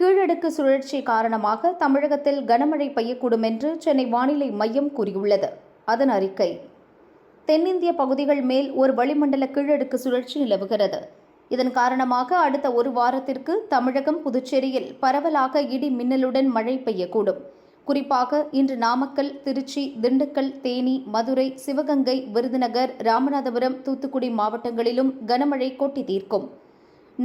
கீழடுக்கு சுழற்சி காரணமாக தமிழகத்தில் கனமழை பெய்யக்கூடும் என்று சென்னை வானிலை மையம் கூறியுள்ளது. அதன் அறிக்கை. தென்னிந்திய பகுதிகள் மேல் ஒரு வளிமண்டல கீழடுக்கு சுழற்சி நிலவுகிறது. இதன் காரணமாக அடுத்த ஒரு வாரத்திற்கு தமிழகம் புதுச்சேரியில் பரவலாக இடி மின்னலுடன் மழை பெய்யக்கூடும். குறிப்பாக இன்று நாமக்கல் திருச்சி திண்டுக்கல் தேனி மதுரை சிவகங்கை விருதுநகர் ராமநாதபுரம் தூத்துக்குடி மாவட்டங்களிலும் கனமழை கொட்டி தீர்க்கும்.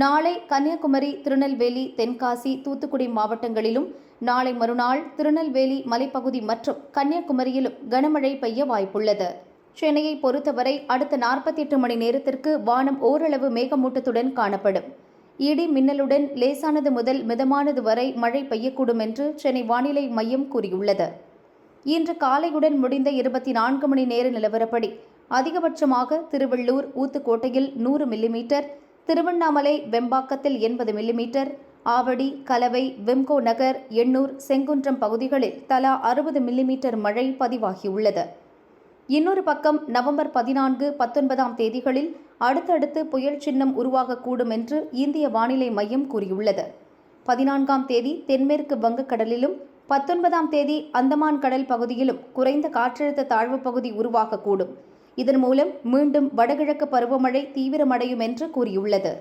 நாளை கன்னியாகுமரி திருநெல்வேலி தென்காசி தூத்துக்குடி மாவட்டங்களிலும் நாளை மறுநாள் திருநெல்வேலி மலைப்பகுதி மற்றும் கன்னியாகுமரியிலும் கனமழை பெய்ய வாய்ப்புள்ளது. சென்னையை பொறுத்தவரை அடுத்த நாற்பத்தி எட்டு மணி நேரத்திற்கு வானம் ஓரளவு மேகமூட்டத்துடன் காணப்படும். இடி மின்னலுடன் லேசானது முதல் மிதமானது வரை மழை பெய்யக்கூடும் என்று சென்னை வானிலை மையம் கூறியுள்ளது. இன்று காலையுடன் முடிந்த இருபத்தி நான்கு மணி நேர நிலவரப்படி அதிகபட்சமாக திருவள்ளூர் ஊத்துக்கோட்டையில் நூறு மில்லிமீட்டர் திருவண்ணாமலை வெம்பாக்கத்தில் எண்பது மில்லிமீட்டர் ஆவடி கலவை வெம்கோ நகர் எண்ணூர் செங்குன்றம் பகுதிகளில் தலா அறுபது மில்லிமீட்டர் மழை பதிவாகியுள்ளது. இன்னொரு பக்கம் நவம்பர் பதினான்கு பத்தொன்பதாம் தேதிகளில் அடுத்தடுத்து புயல் சின்னம் உருவாகக்கூடும் என்று இந்திய வானிலை மையம் கூறியுள்ளது. பதினான்காம் தேதி தென்மேற்கு வங்கக்கடலிலும் பத்தொன்பதாம் தேதி அந்தமான் கடல் பகுதியிலும் குறைந்த காற்றழுத்த தாழ்வு பகுதி உருவாகக்கூடும். இதன் மூலம் மீண்டும் வடகிழக்கு பருவமழை தீவிரமடையும் என்று கூறியுள்ளது.